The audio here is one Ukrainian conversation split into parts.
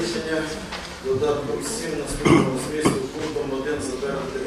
Рішення додатком 7 наступного змісту пунктом 1 затвердити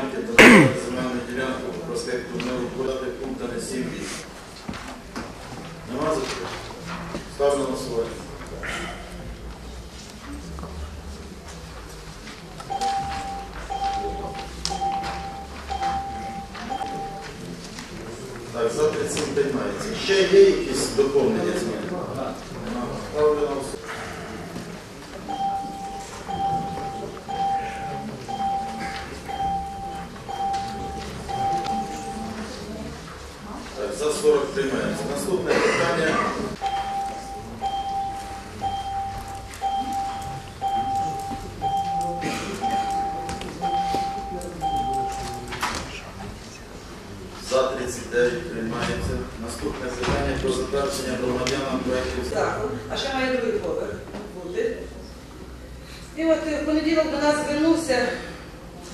ділянки до земельну ділянку проспекту Миру подати пункта на 7-8. За 40 приймається. Наступне питання. За 39 приймається. Наступне питання про затвердження громадянам проєктів Так, а ще має другий поверх бути. І от е, в понеділок до нас звернувся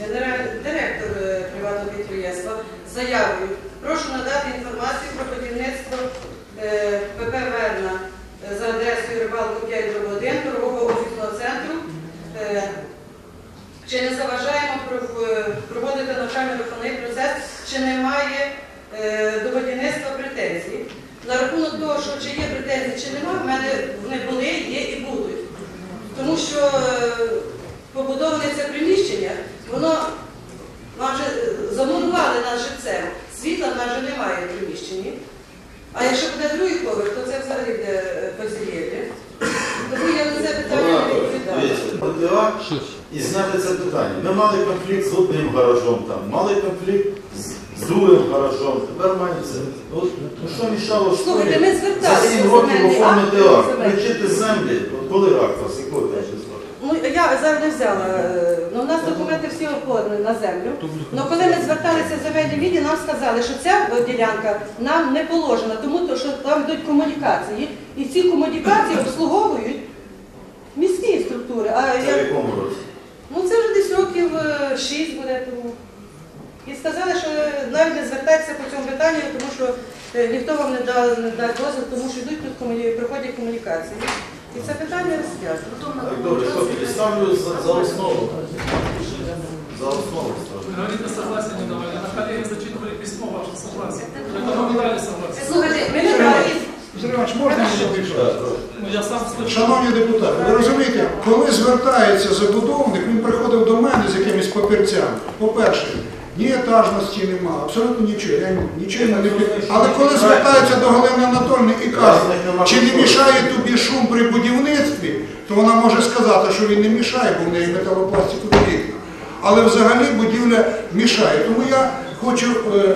генеральний директор е, приватного підприємства з заявою. Прошу надати інформацію про будівництво е, ПП Верна е, за адресою Рибалку 5 1 торгового офісного центру. Е, Чи не заважаємо пров- проводити навчально-виховний процес, чи немає е, до будівництва претензій? На рахунок того, що чи є претензії, чи немає, в мене вони були, є і будуть. Тому що е, побудоване це приміщення, воно нам вже е, замурували нас живцем. Світла в нас вже немає в приміщенні. А якщо буде другий поверх, то це взагалі буде е, позієві. Тому я на це питання не відповідаю. І зняти це питання. Ми мали конфлікт з одним гаражом там, мали конфлікт з, з другим гаражом. Тепер маємо це. От, ну що мішало Слухайте, школі ми за зверталися 7 до років оформити акт, включити землі. От коли акт вас, якого числа? Ну, я зараз не взяла. е, Ну, у нас документи всі оформлені на землю. Ну, коли ми зверталися в земельні відділ, нам сказали, що ця е, ділянка нам не положена, тому то, що там йдуть комунікації, і ці комунікації обслуговують міські структури. А Це в я, якому році? ну це вже десь років 6 буде тому. І сказали, що навіть не звертайтеся по цьому питанню, тому що е, ніхто вам не дасть не дасть дозвіл, тому що йдуть тут комуні... проходять комунікації. І це питання розв'язано. Так, добре, що тоді ставлю за, за основу. За основу ставлю. Говорите, согласие не давали. На коллеги зачитывали письмо ваше согласие. Это мы дали согласие. Слухайте, Іванович, можна? Так, прошу. Ну. Шановні депутати, ви розумієте, коли звертається забудовник, він приходив до мене з якимись папірцями. По-перше, ні етажності нема, абсолютно нічого. Я нічого не під... Але коли звертаються до Галини Анатольовни і кажуть, чи не мішає тобі шум при будівництві, то вона може сказати, що він не мішає, бо в неї металопластикові вікна. Але взагалі будівля мішає. Тому я хочу, е,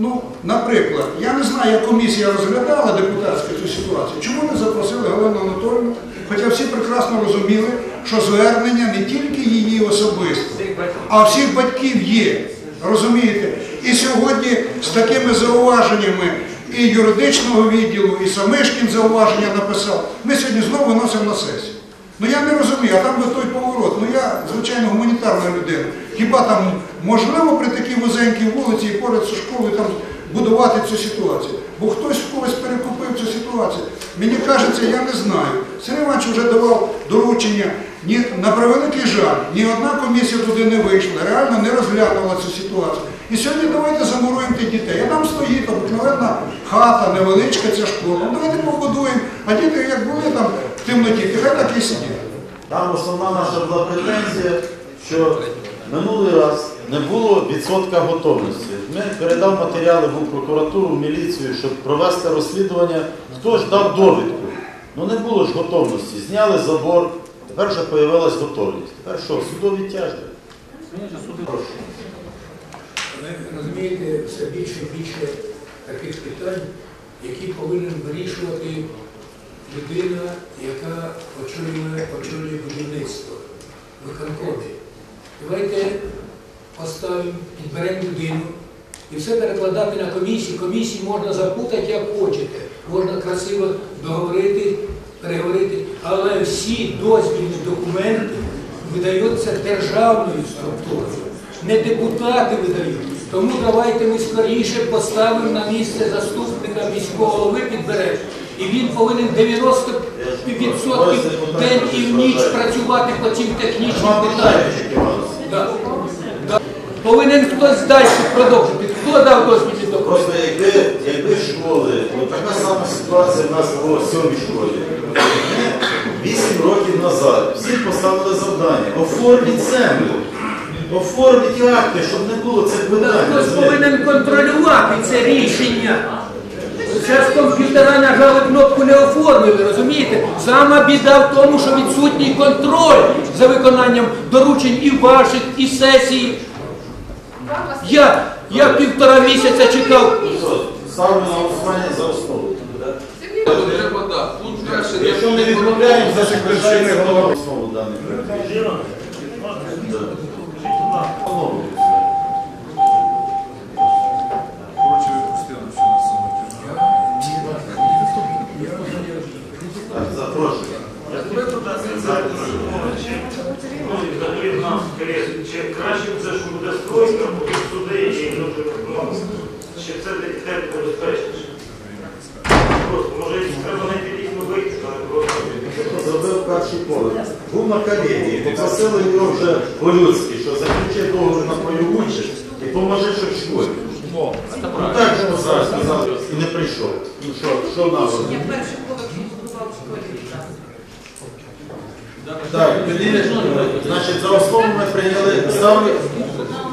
ну, наприклад, я не знаю, як комісія розглядала депутатську цю ситуацію. Чому не запросили Галину Анатольовну? Хоча всі прекрасно розуміли, що звернення не тільки її особисто, а всіх батьків є. Розумієте? І сьогодні з такими зауваженнями і юридичного відділу, і Самишкін зауваження написав. Ми сьогодні знову виносимо на сесію. Ну я не розумію, а там би той поворот. Ну я, звичайно, гуманітарна людина. Хіба там можливо при такій вузенькій вулиці і поряд зі школою там будувати цю ситуацію? Бо хтось в когось перекупив цю ситуацію. Мені кажеться, я не знаю. Сергій Іванович вже давав доручення. Ні, на превеликий жаль, ні одна комісія туди не вийшла, реально не розглянула цю ситуацію. І сьогодні давайте замуруємо тих дітей. А там стоїть обикновенна хата, невеличка ця школа. Ну давайте побудуємо, а діти як були там в темноті, хай так і сидять. Там основна наша була претензія, що минулий раз не було відсотка готовності. Ми передав матеріали в прокуратуру, в міліцію, щоб провести розслідування. Хто ж дав довідку? Ну не було ж готовності. Зняли забор, тепер вже з'явилась готовність. Тепер що, судові? Прошу. Ви розумієте, все більше і більше таких питань, які повинен вирішувати людина, яка очолює, очолює будівництво виконкомі. Давайте поставимо, підберемо людину. І все перекладати на комісії. Комісії можна запутати, як хочете. Можна красиво договорити, переговорити, але всі дозвільні документи видаються державною структурою. Не депутати видають. Тому давайте ми скоріше поставимо на місце заступника міського голови підберемо. І він повинен 90% день і в ніч працювати по цим технічним питанням. бажають, Іванович. Да. Да. Повинен хтось далі продовжити. Хто дав дозвільні документи? Просто якби, якби школи, ну така сама ситуація в нас була в сьомій школі. Вісім років назад всім поставили завдання. Оформіть землю, оформіть акти, щоб не було цих Та питань. Хтось повинен контролювати це рішення. Зараз комп'ютера нажали кнопку не оформили, розумієте? Сама біда в тому, що відсутній контроль за виконанням доручень і ваших, і сесії. Я, я півтора місяця чекав. Ставлю на голосування за основу. Якщо ми відмовляємо, за секретарі голова основу даний проект. Да. Голову. Так, запрошую. Чи краще це ж буде стройка, поки суди і люди ну, Чи це для дітей буде безпечніше? Просто, може, треба знайти дійсно вихід, але просто. Зробив перший поверх. Був на колегії, попросили його вже по-людськи, що заключи договір на твою участь і поможи, що в школі. Ну так же зараз сказали і не прийшов. Ну що, що нам робити? Я перший поверх побудував в школі. Так, тоді, значить, за основу ми прийняли,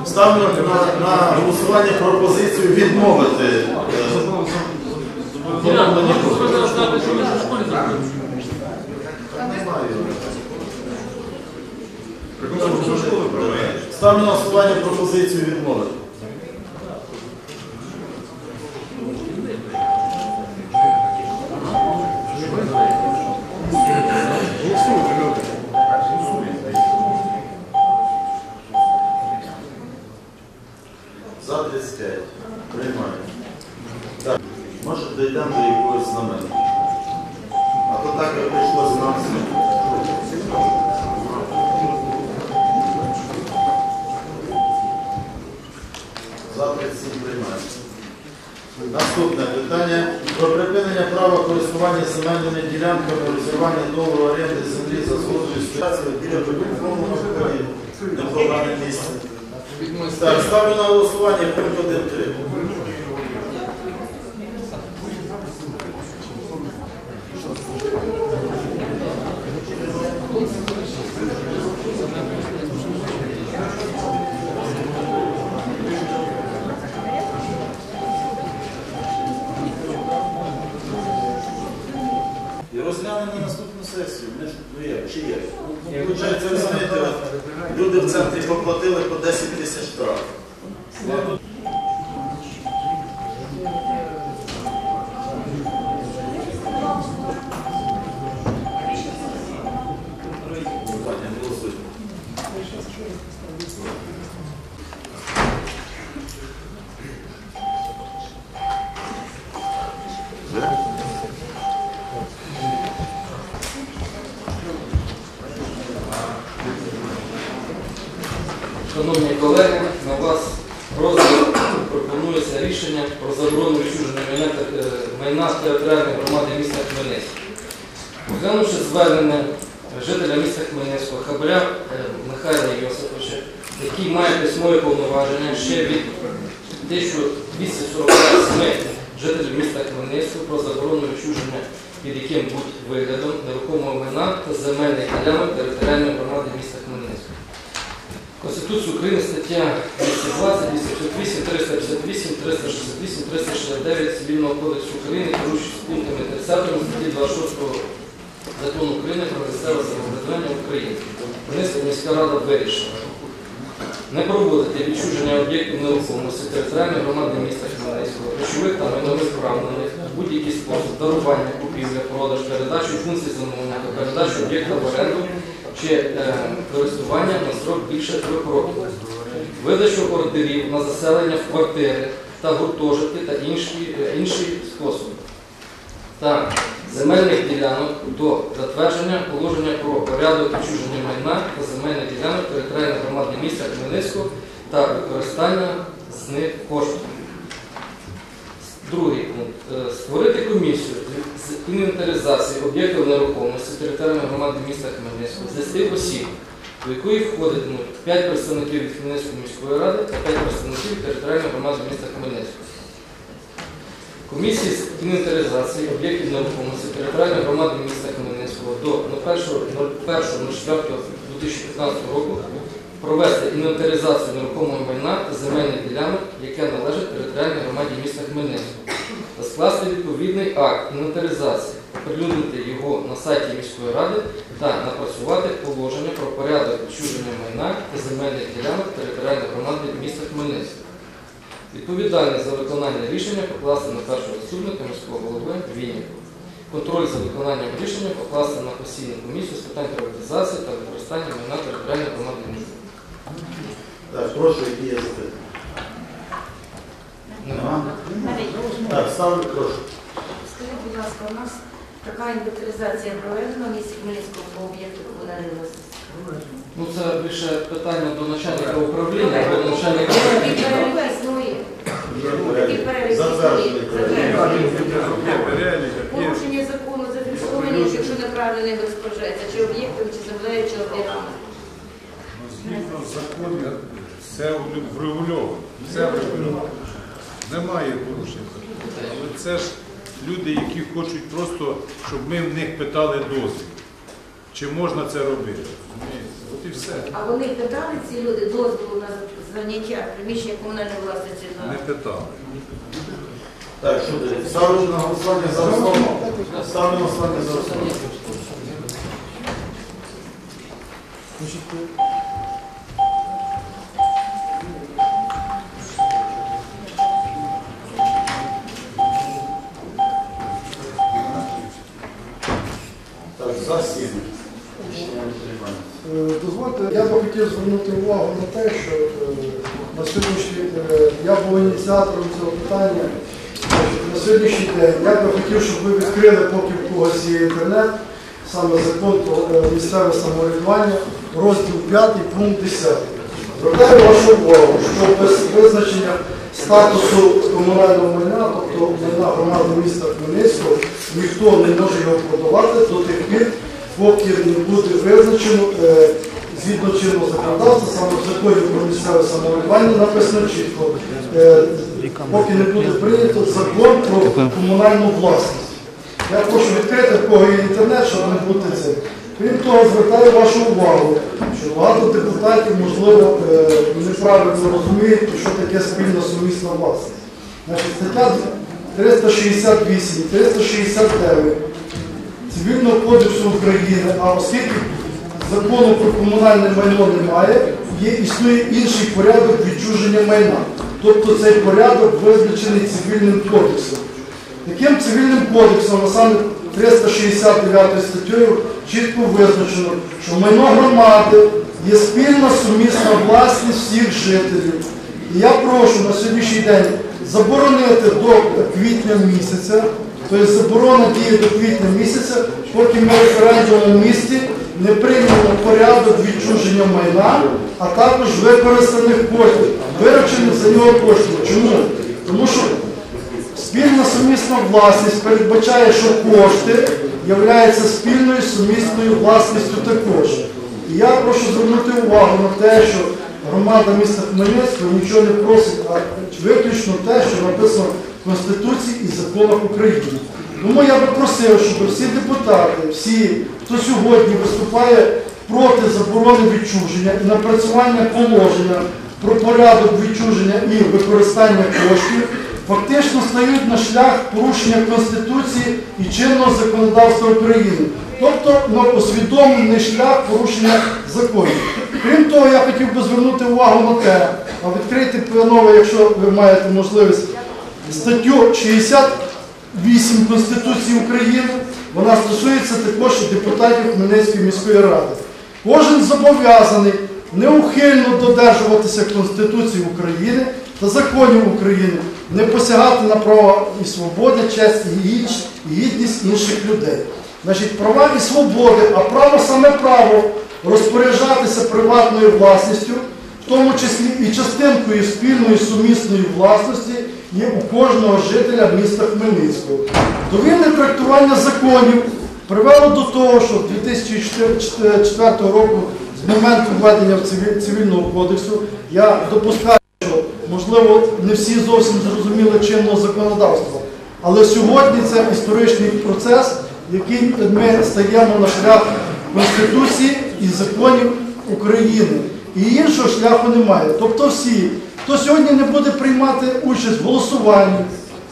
ставлю, на, на голосування пропозицію відмовити. е. Ставлю на голосування пропозицію відмовити. За 35. Приймаю. Так, може дійдемо до якогось знамена. А то так як прийшлося нам За 37 приймаю. Наступне питання про припинення права користування земельними ділянками, розірвання договору оренди землі за згодою ситуації біля Бабінкового непогане місце. Так, ставлю на голосування пункт 1.3. має повноваження ще від 1247 жителів міста Хмельницького про заборону відчуження під яким будь виглядом нерухомого майна та земельних ділянок територіальної громади міста Хмельницького. Конституції України стаття 220, 258, 358, 368, 369 Цивільного кодексу України, керуючись пунктами 30 статті 26 Закону України про місцеве самоврядування України. Хмельницька міська рада вирішила не проводити відчуження об'єктів нерухомості територіальної громади міста Хмельницького, речових та майнових прав на них, будь-який спосіб дарування, купівля, продаж, передачу функцій замовлення та передачу об'єкта в оренду чи е, користування на строк більше трьох років. видачу ордерів на заселення в квартири та гуртожитки та інші, е, інші способи. Та земельних ділянок до затвердження положення про порядок відчуження майна та земельних ділянок територіальної громади міста Хмельницького та використання з них коштів. Другий пункт. Е, Створити комісію з інвентаризації об'єктів нерухомості територіальної громади міста Хмельницького з 10 осіб, до якої входитимуть 5 представників від Хмельницької міської ради та 5 представників територіальної громади міста Хмельницького. Комісії з інвентаризації об'єктів нерухомості територіальної громади міста Хмельницького до 1.01.04.2015 року провести інвентаризацію нерухомого майна та земельних ділянок, яке належить територіальній громаді міста Хмельницького, та скласти відповідний акт інвентаризації, оприлюднити його на сайті міської ради та напрацювати положення про порядок відчуження майна та земельних ділянок територіальної громади міста Хмельницького. Відповідальність за виконання рішення покласти на першого заступника міського голови Вінніку. Контроль за виконанням рішення покласти на постійну комісію з питань приватизації та використання майна територіальної громади міста. Так, прошу, які є запитання. Нема? Так, ставлю, прошу. Скажіть, будь ласка, у нас така інвентаризація проведена в місті Хмельницького по об'єкту комунальної власності. Ну це більше питання до начальника управління, до начальника. Порушення закону зафіксовані, якщо неправильно не розпоряджається, чи об'єктом, чи землею, чи об'єктом. Згідно закону, все врегульовано. Все врегульовано. Немає порушень закону. Але це ж люди, які хочуть просто, щоб ми в них питали дозвіл. Чи можна це робити? От і все. А вони питали ці люди дозволу на заняття приміщення комунальної власності? Не питали. Так, що? Ставлю на голосування за основу. Ставлю на голосування за основу. Звернути увагу на те, що е, на сьогоднішній е, я був ініціатором цього питання. На сьогоднішній день я би хотів, щоб ви відкрили, поки в когось є інтернет, саме закон про е, місцеве самоврядування, розділ 5, пункт 10. Звертаю вашу увагу, що без визначення статусу комунального майна, тобто майна громади міста Хмельницького, ніхто не може його продавати до тих пір, поки не буде визначено е, згідно чинного законодавства, саме в законі про місцеве самоврядування написано чітко, е, поки не буде прийнято закон про комунальну власність. Я прошу відкрити, в кого є інтернет, щоб не бути цим. Крім того, звертаю вашу увагу, що багато депутатів, можливо, е, неправильно розуміють, що таке спільна сумісна власність. Значить, стаття 368, 369 Цивільного кодексу України, а оскільки закону про комунальне майно немає, є існує інший порядок відчуження майна. Тобто цей порядок визначений цивільним кодексом. Таким цивільним кодексом, а саме 369 статтею, чітко визначено, що майно громади є спільна сумісна власність всіх жителів. І я прошу на сьогоднішній день заборонити до квітня місяця, тобто заборона діє до квітня місяця, поки ми в референдуму місті не приймемо порядок відчуження майна, а також використаних коштів, виручених за нього коштів. Чому? Тому що Спільна сумісна власність передбачає, що кошти являються спільною сумісною власністю також. І я прошу звернути увагу на те, що громада міста Хмельницького нічого не просить, а виключно те, що написано в Конституції і законах України. Тому я би просив, щоб всі депутати, всі, хто сьогодні виступає проти заборони відчуження і напрацювання положення про порядок відчуження і використання коштів, фактично стають на шлях порушення Конституції і чинного законодавства України. Тобто на усвідомлений шлях порушення законів. Крім того, я хотів би звернути увагу на те, а відкрити панове, якщо ви маєте можливість, статтю 68 Конституції України, вона стосується також і депутатів Хмельницької міської ради. Кожен зобов'язаний неухильно додержуватися Конституції України та законів України, не посягати на права і свободи, честь і гідність інших людей. Значить, права і свободи, а право саме право розпоряджатися приватною власністю, тому числі і частинкою спільної сумісної власності є у кожного жителя міста Хмельницького. Довільне трактування законів привело до того, що 2004 року, з моменту введення цивільного кодексу, я допускаю, що можливо не всі зовсім зрозуміли чинного законодавства. Але сьогодні це історичний процес, який ми стаємо на шлях Конституції і законів України. І іншого шляху немає. Тобто всі, хто сьогодні не буде приймати участь в голосуванні,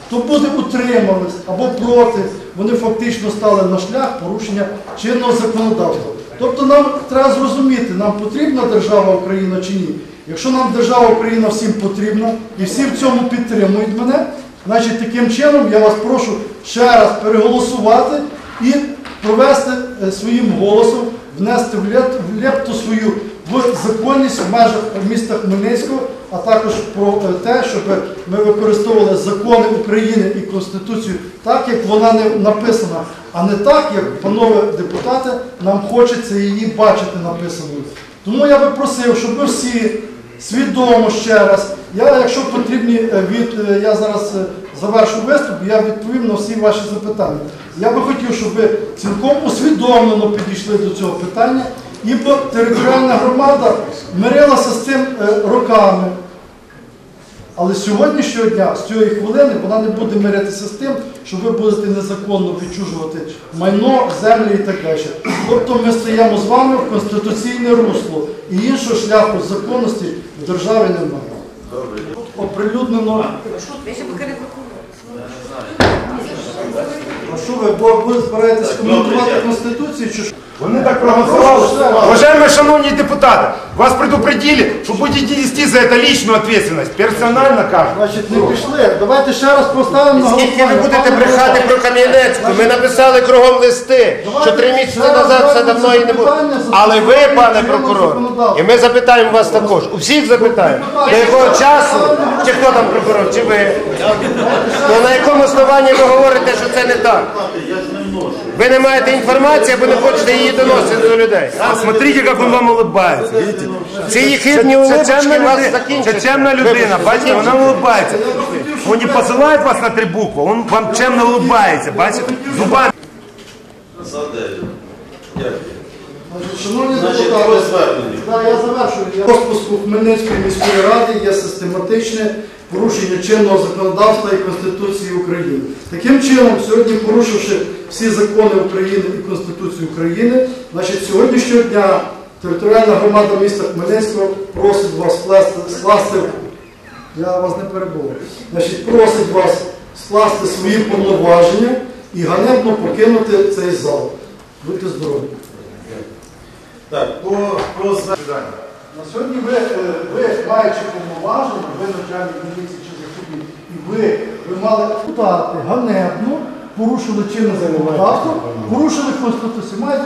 хто буде утримались або проти, вони фактично стали на шлях порушення чинного законодавства. Тобто нам треба зрозуміти, нам потрібна держава Україна чи ні. Якщо нам держава Україна всім потрібна і всі в цьому підтримують мене, значить таким чином я вас прошу ще раз переголосувати і провести е, своїм голосом, внести в лепту свою в законність в межах міста Хмельницького, а також про е, те, щоб ми використовували закони України і Конституцію так, як вона не написана, а не так, як панове депутати, нам хочеться її бачити написаною. Тому я би просив, щоб ви всі свідомо ще раз. Я, якщо потрібні е, від е, я зараз завершу виступ, я відповім на всі ваші запитання. Я би хотів, щоб ви цілком усвідомлено підійшли до цього питання, ібо територіальна громада мирилася з цим е, роками. Але з сьогоднішнього дня, з цієї хвилини, вона не буде миритися з тим, що ви будете незаконно відчужувати майно, землі і так далі. Тобто ми стаємо з вами в конституційне русло і іншого шляху законності в державі немає. Добре. Оприлюднено, А що ви, ви збираєтесь коментувати Конституцію чи що? Вони так проголосували. Уважаемые шановні депутати, вас предупредили, що будете нести за це личну ответственность, персонально кажуть. Значить, не пішли. Давайте ще раз поставимо на Скільки ви будете брехати про Кам'янецьку? Ми написали кругом листи, що три місяці назад все давно і не було. Але ви, пане прокурор, і ми запитаємо вас також, у всіх запитаємо, до якого часу, чи хто там прокурор, чи ви, то на якому основанні ви говорите, що це не так? Я ж не вношу. Ви не маєте інформації або не хочете її доносити до людей. Смотрите, як він вам улыбається. Видите? Ці хибні Це улыбочки чемна вас людина, закінчать. це чемна людина, бачите, вона улыбається. Он не посилає вас на три букви, він вам чемно улыбається, бачите, зубами. За дев'ять. Дякую. Значить, Шановні Значить, депутати, по зверненню. Да, я завершую. Я- Розпуску Хмельницької міської ради є систематичне порушення чинного законодавства і Конституції України. Таким чином, сьогодні порушивши всі закони України і Конституцію України, значить, сьогоднішнього дня територіальна громада міста Хмельницького просить вас скласти, скласти я вас не перебув. Значить, просить вас скласти свої повноваження і ганебно покинути цей зал. Будьте здорові. Так, по, зверненню. На сьогодні ви, е, ви маючи повноваження, ви начальник міліції ви, ви мали депутати ганебно порушили чинне законодавство, порушили Конституцію. Маєте